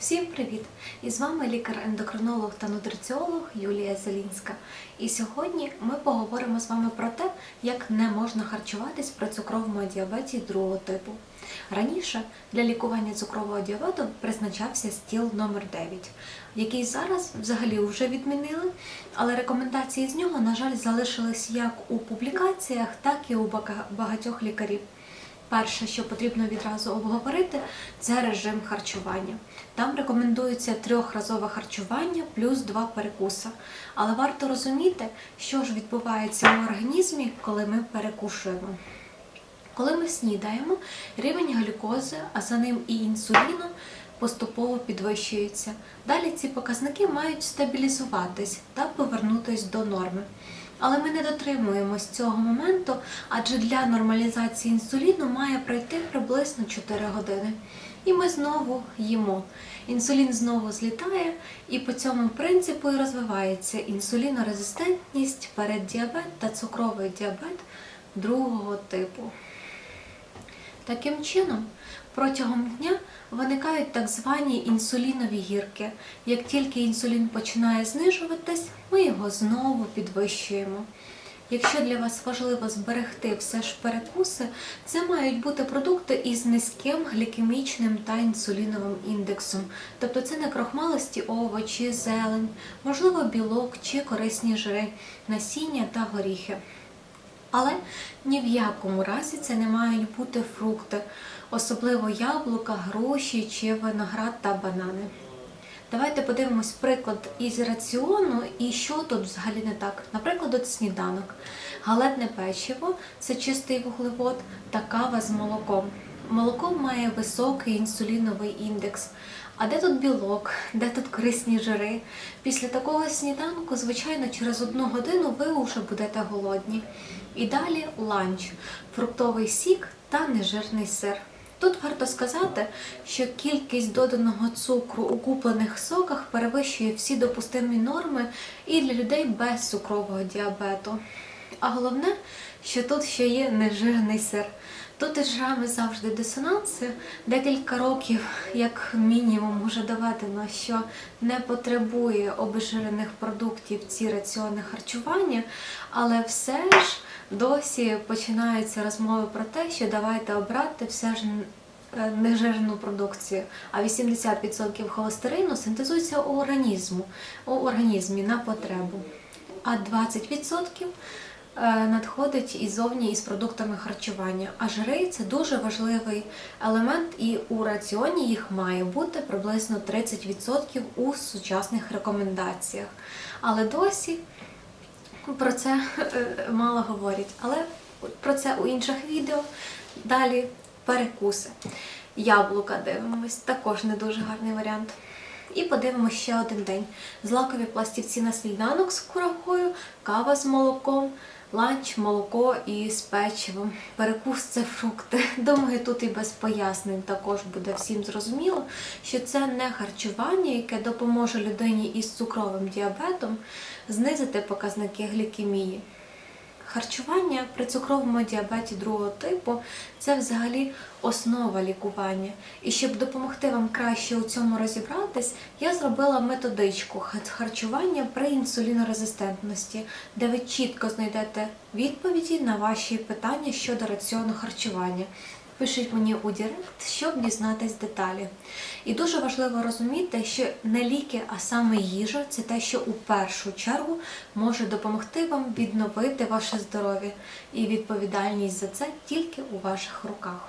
Всім привіт! І з вами лікар-ендокринолог та нутриціолог Юлія Зелінська. І сьогодні ми поговоримо з вами про те, як не можна харчуватись при цукровому діабеті другого типу. Раніше для лікування цукрового діабету призначався стіл номер 9 який зараз взагалі вже відмінили, але рекомендації з нього, на жаль, залишились як у публікаціях, так і у багатьох лікарів. Перше, що потрібно відразу обговорити, це режим харчування. Там рекомендується трьохразове харчування плюс два перекуси. Але варто розуміти, що ж відбувається в організмі, коли ми перекушуємо. Коли ми снідаємо, рівень глюкози, а за ним і інсуліну поступово підвищується. Далі ці показники мають стабілізуватись та повернутись до норми. Але ми не дотримуємось цього моменту, адже для нормалізації інсуліну має пройти приблизно 4 години. І ми знову їмо. Інсулін знову злітає, і по цьому принципу і розвивається інсулінорезистентність, переддіабет та цукровий діабет другого типу. Таким чином, протягом дня виникають так звані інсулінові гірки. Як тільки інсулін починає знижуватись, ми його знову підвищуємо. Якщо для вас важливо зберегти все ж перекуси, це мають бути продукти із низьким глікемічним та інсуліновим індексом. Тобто це не крохмалисті овочі, зелень, можливо, білок чи корисні жири, насіння та горіхи. Але ні в якому разі це не мають бути фрукти, особливо яблука, гроші чи виноград та банани. Давайте подивимось приклад із раціону і що тут взагалі не так. Наприклад, от сніданок. Галетне печиво це чистий вуглевод та кава з молоком. Молоко має високий інсуліновий індекс. А де тут білок, де тут корисні жири? Після такого сніданку, звичайно, через одну годину ви вже будете голодні. І далі ланч, фруктовий сік та нежирний сир. Тут варто сказати, що кількість доданого цукру у куплених соках перевищує всі допустимі норми і для людей без цукрового діабету. А головне, що тут ще є нежирний сир. Тут із жами завжди дисонанси. Декілька років, як мінімум, вже доведено, що не потребує обезжирених продуктів ці раціони харчування, але все ж досі починаються розмови про те, що давайте обрати все ж е, нежирну продукцію, а 80% холестерину синтезується у організму, у організмі на потребу. А 20% е, надходить іззовні із продуктами харчування. А жири це дуже важливий елемент, і у раціоні їх має бути приблизно 30% у сучасних рекомендаціях. Але досі про це е, мало говорять. Але про це у інших відео. Далі перекуси. Яблука дивимось, також не дуже гарний варіант. І подивимося ще один день. Злакові пластівці на сніданок з курагою, кава з молоком, ланч, молоко і з печивом. Перекус це фрукти. Думаю, тут і без пояснень також буде всім зрозуміло, що це не харчування, яке допоможе людині із цукровим діабетом знизити показники глікемії. Харчування при цукровому діабеті другого типу це взагалі основа лікування. І щоб допомогти вам краще у цьому розібратись, я зробила методичку харчування при інсулінорезистентності, де ви чітко знайдете відповіді на ваші питання щодо раціону харчування. Пишіть мені у Директ, щоб дізнатись деталі. І дуже важливо розуміти, що не ліки, а саме їжа це те, що у першу чергу може допомогти вам відновити ваше здоров'я. І відповідальність за це тільки у ваших руках.